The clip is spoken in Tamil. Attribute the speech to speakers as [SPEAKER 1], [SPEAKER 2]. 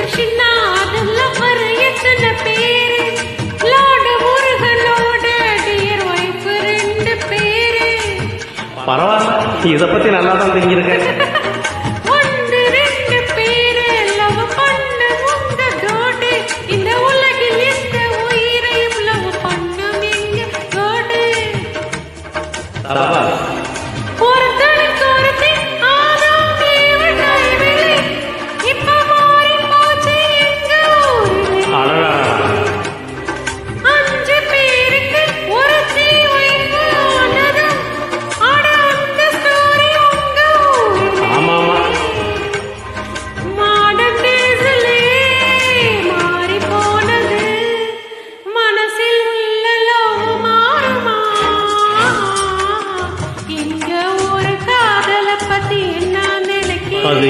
[SPEAKER 1] கிருஷ்ணா பரவாயில்ல. இத பத்தி நல்லா தான் தெரிஞ்சிருக்க. ஒன்று The.